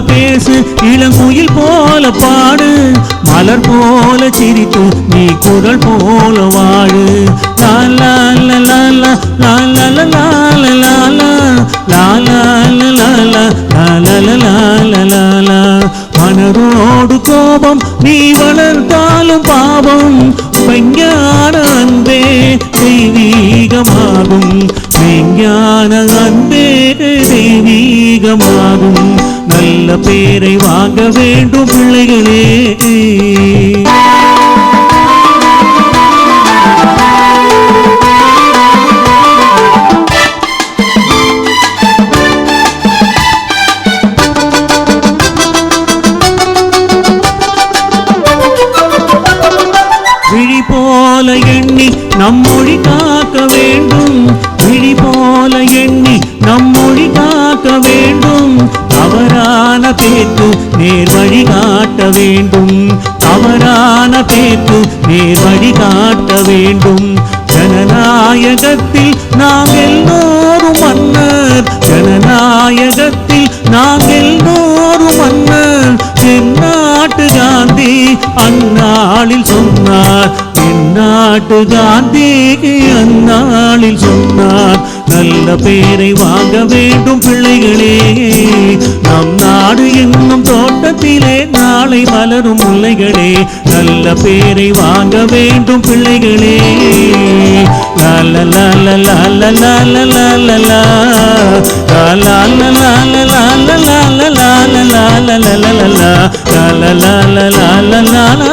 போல பேசு இளங்குயில் போல பாடு மலர் போல சிரித்து நீ குரல் போல வாழு லா லா லா லா லா லா லா லா லா லா லா மனரோடு கோபம் நீ வளர்ந்தாலும் பாவம் விஞ்ஞான அன்பே தெய்வீகமாகும் விஞ்ஞான அன்பே தெய்வீகமாகும் நல்ல பேரை வாங்க வேண்டும் பிள்ளைகளே. விழி போல எண்ணி நம்மொழி மொழி வேண்டும். தவறான பேச்சு நேர் வழிகாட்ட வேண்டும். ஜனநாயகத்தில் நாம் எல்லோரும் மன்னர். ஜனநாயகத்தில் நாம் எல்லோரும் மன்னர். தென்னாட்டு காந்தி அந்நாளில் சொன்னார். தென்னாட்டு காந்தி அந்நாளில் சொன்னார். நல்ல பேரை வாங்க வேண்டும் பிள்ளைகளே. நம் நாடு என்னும் தோட்டம் உலகத்திலே நாளை மலரும் முல்லைகளே நல்ல பேரை வாங்க வேண்டும் பிள்ளைகளே லால லால லால லால லால லா லால லால லால லால லால லால லால லா லால லால லால